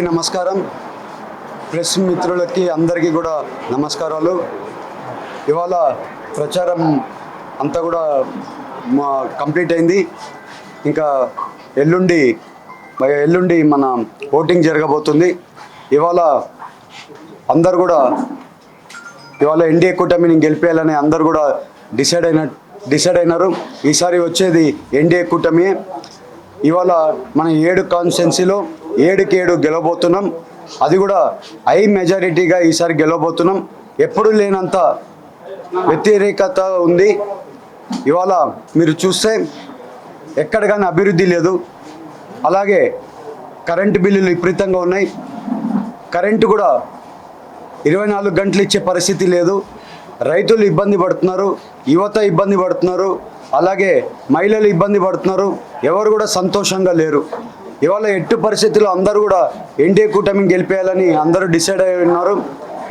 అందరికీ నమస్కారం. ప్రెస్ మిత్రులకి అందరికీ కూడా నమస్కారాలు. ఇవాళ ప్రచారం అంతా కూడా మా కంప్లీట్ అయింది. ఇంకా ఎల్లుండి ఎల్లుండి మన ఓటింగ్ జరగబోతుంది. ఇవాళ అందరు కూడా ఇవాళ ఎన్డీఏ కూటమిని గెలిపేయాలని అందరు కూడా డిసైడ్ అయిన డిసైడ్ అయినారు. ఈసారి వచ్చేది ఎన్డీఏ కూటమి ఇవాళ మన ఏడు కాన్స్టెన్సీలో ఏడుకి ఏడు గెలవబోతున్నాం. అది కూడా హై మెజారిటీగా ఈసారి గెలవబోతున్నాం. ఎప్పుడు లేనంత వ్యతిరేకత ఉంది. ఇవాళ మీరు చూస్తే ఎక్కడ కానీ అభివృద్ధి లేదు. అలాగే కరెంటు బిల్లులు విపరీతంగా ఉన్నాయి. కరెంటు కూడా ఇరవై నాలుగు గంటలు ఇచ్చే పరిస్థితి లేదు. రైతులు ఇబ్బంది పడుతున్నారు. యువత ఇబ్బంది పడుతున్నారు. అలాగే మహిళలు ఇబ్బంది పడుతున్నారు. ఎవరు కూడా సంతోషంగా లేరు. ఇవాళ ఎట్టు పరిస్థితుల్లో అందరూ కూడా ఎన్డీఏ కూటమిని గెలిపేయాలని అందరూ డిసైడ్ అయి ఉన్నారు.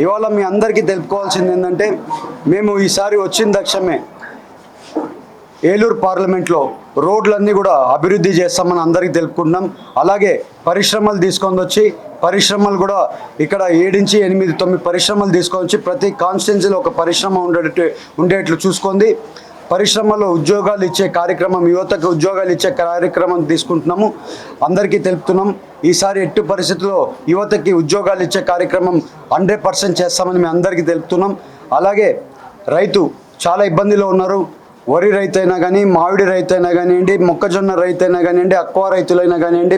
ఇవాళ మీ అందరికీ తెలుపుకోవాల్సింది ఏంటంటే మేము ఈసారి వచ్చిన దక్షమే ఏలూరు పార్లమెంట్లో రోడ్లన్నీ కూడా అభివృద్ధి చేస్తామని అందరికీ తెలుపుకుంటున్నాం. అలాగే పరిశ్రమలు తీసుకొని వచ్చి పరిశ్రమలు కూడా ఇక్కడ ఏడించి ఎనిమిది తొమ్మిది పరిశ్రమలు తీసుకొని వచ్చి ప్రతి కాన్స్టిట్యున్సీలో ఒక పరిశ్రమ ఉండేటట్టు ఉండేట్లు చూసుకుంది పరిశ్రమలో ఉద్యోగాలు ఇచ్చే కార్యక్రమం యువతకు ఉద్యోగాలు ఇచ్చే కార్యక్రమం తీసుకుంటున్నాము. అందరికీ తెలుపుతున్నాం. ఈసారి ఎట్టు పరిస్థితుల్లో యువతకి ఉద్యోగాలు ఇచ్చే కార్యక్రమం హండ్రెడ్ పర్సెంట్ చేస్తామని మేము అందరికీ తెలుపుతున్నాం. అలాగే రైతు చాలా ఇబ్బందిలో ఉన్నారు. వరి రైతు అయినా కానీ మామిడి రైతు అయినా కానివ్వండి మొక్కజొన్న రైతు అయినా కానివ్వండి అక్వా రైతులైనా కానివ్వండి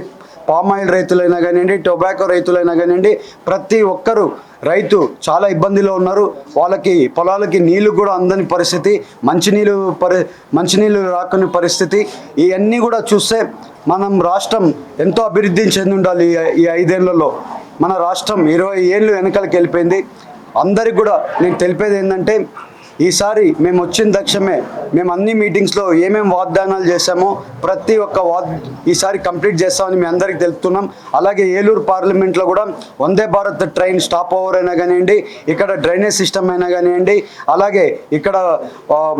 పామాయిల్ రైతులైనా కానివ్వండి టొబాకో రైతులైనా కానివ్వండి ప్రతి ఒక్కరూ రైతు చాలా ఇబ్బందిలో ఉన్నారు. వాళ్ళకి పొలాలకి నీళ్ళు కూడా అందని పరిస్థితి మంచినీళ్ళు పరి మంచినీళ్ళు రాకుని పరిస్థితి. ఇవన్నీ కూడా చూస్తే మనం రాష్ట్రం ఎంతో అభివృద్ధి చెంది ఉండాలి ఈ- ఈ ఐదేళ్ళలో. మన రాష్ట్రం ఇరవై ఏళ్ళు వెనకాలకి వెళ్ళిపోయింది అందరికి కూడా నేను తెలిపేది ఏంటంటే ఈసారి మేము వచ్చిన దక్షమే మేము అన్ని మీటింగ్స్లో ఏమేమి వాగ్దానాలు చేశామో ప్రతి ఒక్క వాగ్ ఈసారి కంప్లీట్ చేస్తామని మీ అందరికీ తెలుపుతున్నాం. అలాగే ఏలూరు పార్లమెంట్లో కూడా Vande Bharat train stop over అయినా కానివ్వండి ఇక్కడ డ్రైనేజ్ సిస్టమ్ అయినా కానివ్వండి అలాగే ఇక్కడ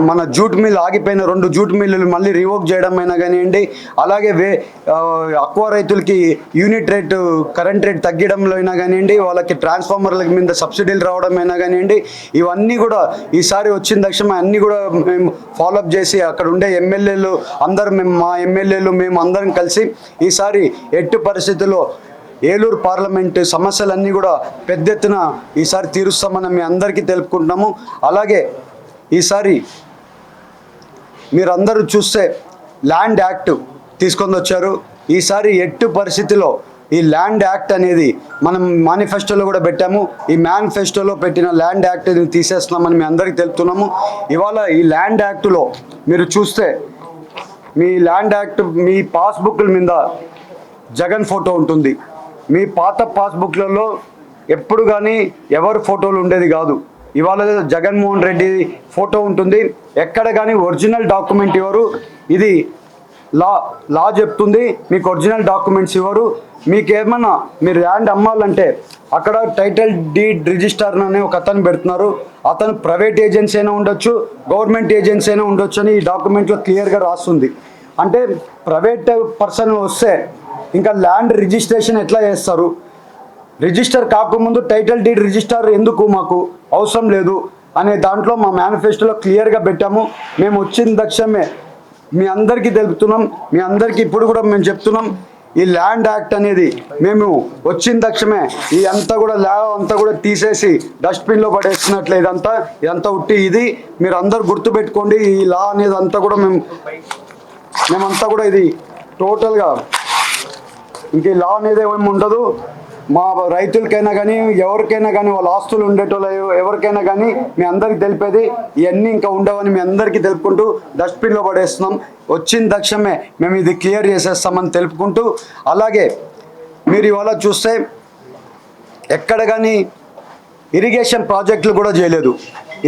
మన జూట్ మిల్ ఆగిపోయిన రెండు జూట్ మిల్లులు మళ్ళీ రివోక్ చేయడం అయినా కానివ్వండి అలాగే వే ఆ, అక్వా రైతులకి యూనిట్ రేటు కరెంట్ రేట్ తగ్గడంలో అయినా కానివ్వండి వాళ్ళకి ట్రాన్స్ఫార్మర్ల మీద సబ్సిడీలు రావడం అయినా కానివ్వండి ఇవన్నీ కూడా ఈసారి వచ్చిన దక్షమే అన్నీ కూడా మేము ఫాలోఅప్ చేసి అక్కడ ఉండే ఎమ్మెల్యేలు అందరూ మేము మా ఎమ్మెల్యేలు మేము అందరం కలిసి ఈసారి ఎట్టు పరిస్థితుల్లో ఏలూరు పార్లమెంట్ సమస్యలన్నీ కూడా పెద్ద ఎత్తున ఈసారి తీరుస్తామని మీ అందరికీ తెలుపుకుంటున్నాము. అలాగే ఈసారి మీరందరూ చూస్తే ల్యాండ్ యాక్ట్ తీసుకొని వచ్చారు. ఈసారి ఎట్టు పరిస్థితిలో ఈ ల్యాండ్ యాక్ట్ అనేది మనం మేనిఫెస్టోలో కూడా పెట్టాము. ఈ మేనిఫెస్టోలో పెట్టిన ల్యాండ్ యాక్ట్ తీసేస్తున్నామని మీ అందరికీ తెలుపుతున్నాము. ఇవాళ ఈ ల్యాండ్ యాక్ట్లో మీరు చూస్తే మీ ల్యాండ్ యాక్ట్ మీ పాస్బుక్ల మీద జగన్ ఫోటో ఉంటుంది. మీ పాత పాస్బుక్లలో ఎప్పుడు కానీ ఎవరు ఫోటోలు ఉండేది కాదు. ఇవాళ జగన్మోహన్ రెడ్డి ఫోటో ఉంటుంది. ఎక్కడ కానీ ఒరిజినల్ డాక్యుమెంట్ ఇవ్వరు ఇది లా లా చెప్తుంది మీకు ఒరిజినల్ డాక్యుమెంట్స్ ఇవ్వరు. మీకు ఏమన్నా మీరు ల్యాండ్ అమ్మాలంటే అక్కడ టైటిల్ డీడ్ రిజిస్టర్ అనే ఒక అతను పెడుతున్నారు. అతను ప్రైవేట్ ఏజెన్సీ అయినా ఉండొచ్చు గవర్నమెంట్ ఏజెన్సీ అయినా ఉండొచ్చు అని ఈ డాక్యుమెంట్లో క్లియర్గా రాస్తుంది. అంటే ప్రైవేట్ పర్సన్ వస్తే ఇంకా ల్యాండ్ రిజిస్ట్రేషన్ ఎట్లా చేస్తారు? రిజిస్టర్ కాకముందు టైటిల్ డీడ్ రిజిస్టర్ ఎందుకు మాకు అవసరం లేదు? అనే దాంట్లో మా మేనిఫెస్టోలో క్లియర్గా పెట్టాము. మేము వచ్చిన దక్షమే మీ అందరికీ తెలుపుతున్నాం. మీ అందరికీ ఇప్పుడు కూడా మేము చెప్తున్నాం. ఈ ల్యాండ్ యాక్ట్ అనేది మేము వచ్చిన తక్షణమే ఈ అంతా కూడా ల్యా అంతా కూడా తీసేసి డస్ట్బిన్లో పడేస్తున్నట్లు ఇదంతా. ఇదంతా ఉట్టి ఇది. మీరు అందరు గుర్తుపెట్టుకోండి ఈ లా అనేది అంతా కూడా మేము మేమంతా కూడా ఇది టోటల్గా ఇంక ఈ లా అనేది ఏమి ఉండదు. మా రైతులకైనా కానీ ఎవరికైనా కానీ వాళ్ళ ఆస్తులు ఉండేటోళ్ళు ఎవరికైనా కానీ మీ అందరికి తెలిపేది ఇవన్నీ ఇంకా ఉండవని మీ అందరికీ తెలుపుకుంటూ డస్ట్బిన్లో పడేస్తున్నాం. వచ్చిన దక్షమే మేము ఇది క్లియర్ చేసేస్తామని తెలుపుకుంటూ అలాగే మీరు ఇవాళ చూస్తే ఎక్కడ కానీ ఇరిగేషన్ ప్రాజెక్టులు కూడా చేయలేదు.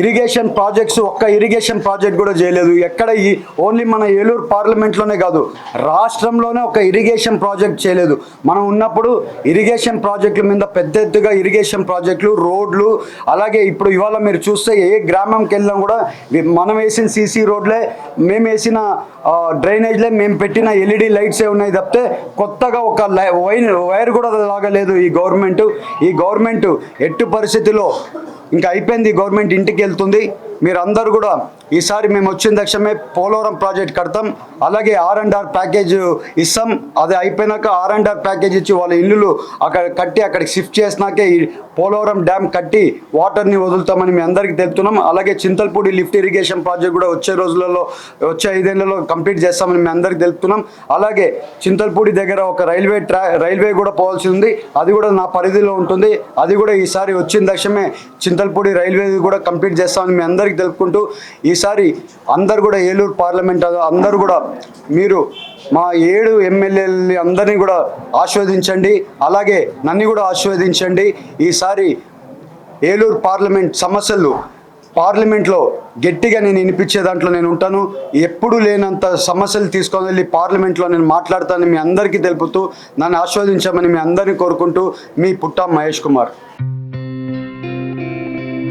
ఇరిగేషన్ ప్రాజెక్ట్స్ ఒక్క ఇరిగేషన్ ప్రాజెక్ట్ కూడా చేయలేదు. ఎక్కడ ఈ ఓన్లీ మన ఏలూరు పార్లమెంట్లోనే కాదు రాష్ట్రంలోనే ఒక ఇరిగేషన్ ప్రాజెక్ట్ చేయలేదు. మనం ఉన్నప్పుడు ఇరిగేషన్ ప్రాజెక్టుల మీద పెద్ద ఎత్తుగా ఇరిగేషన్ ప్రాజెక్టులు రోడ్లు అలాగే ఇప్పుడు ఇవాళ మీరు చూస్తే ఏ గ్రామంకి వెళ్ళినా కూడా మనం వేసిన సీసీ రోడ్లే మేము వేసిన డ్రైనేజ్లే మేము పెట్టిన ఎల్ఈడి లైట్సే ఉన్నాయి తప్పితే కొత్తగా ఒక లై వైర్ వైర్ కూడా లాగలేదు ఈ గవర్నమెంట్. ఈ గవర్నమెంట్ ఎట్టు పరిస్థితిలో ఇంకా అయిపోయింది గవర్నమెంట్ ఇంటికి వెళ్తుంది. మీరందరూ కూడా ఈసారి మేము వచ్చిన తక్షణమే పోలవరం ప్రాజెక్ట్ కడతాం. అలాగే ఆర్ అండ్ ఆర్ ప్యాకేజ్ ఇస్తాం. అది అయిపోయినాక ఆర్ అండ్ ఆర్ ప్యాకేజ్ ఇచ్చి వాళ్ళ ఇల్లులు అక్కడ కట్టి అక్కడికి షిఫ్ట్ చేసినాకే ఈ పోలవరం డ్యామ్ కట్టి వాటర్ని వదులుతామని మీ అందరికీ తెలుపుతున్నాం. అలాగే చింతల్పూడి లిఫ్ట్ ఇరిగేషన్ ప్రాజెక్ట్ కూడా వచ్చే రోజులలో వచ్చే ఐదేళ్ళలో కంప్లీట్ చేస్తామని మీ అందరికీ తెలుపుతున్నాం. అలాగే చింతల్పూడి దగ్గర ఒక రైల్వే ట్రా రైల్వే కూడా పోవాల్సి ఉంది. అది కూడా నా పరిధిలో ఉంటుంది. అది కూడా ఈసారి వచ్చిన దక్షమే చింతల్పూడి రైల్వే కూడా కంప్లీట్ చేస్తామని మీ అందరికీ తెలుపుకుంటూ ఈసారి అందరు కూడా ఏలూరు పార్లమెంట్ అందరూ కూడా మీరు మా ఏడు ఎమ్మెల్యేలని అందరినీ కూడా ఆస్వాదించండి అలాగే నన్ను కూడా ఆస్వాదించండి ఈసారి ఏలూరు పార్లమెంట్ సమస్యలు పార్లమెంట్లో గట్టిగా నేను వినిపించే దాంట్లో నేను ఉంటాను. ఎప్పుడు లేనంత సమస్యలు తీసుకొని వెళ్ళి పార్లమెంట్లో నేను మాట్లాడతానని మీ అందరికీ తెలుపుతూ నన్ను ఆస్వాదించమని మీ అందరినీ కోరుకుంటూ మీ పుట్ట మహేష్ కుమార్.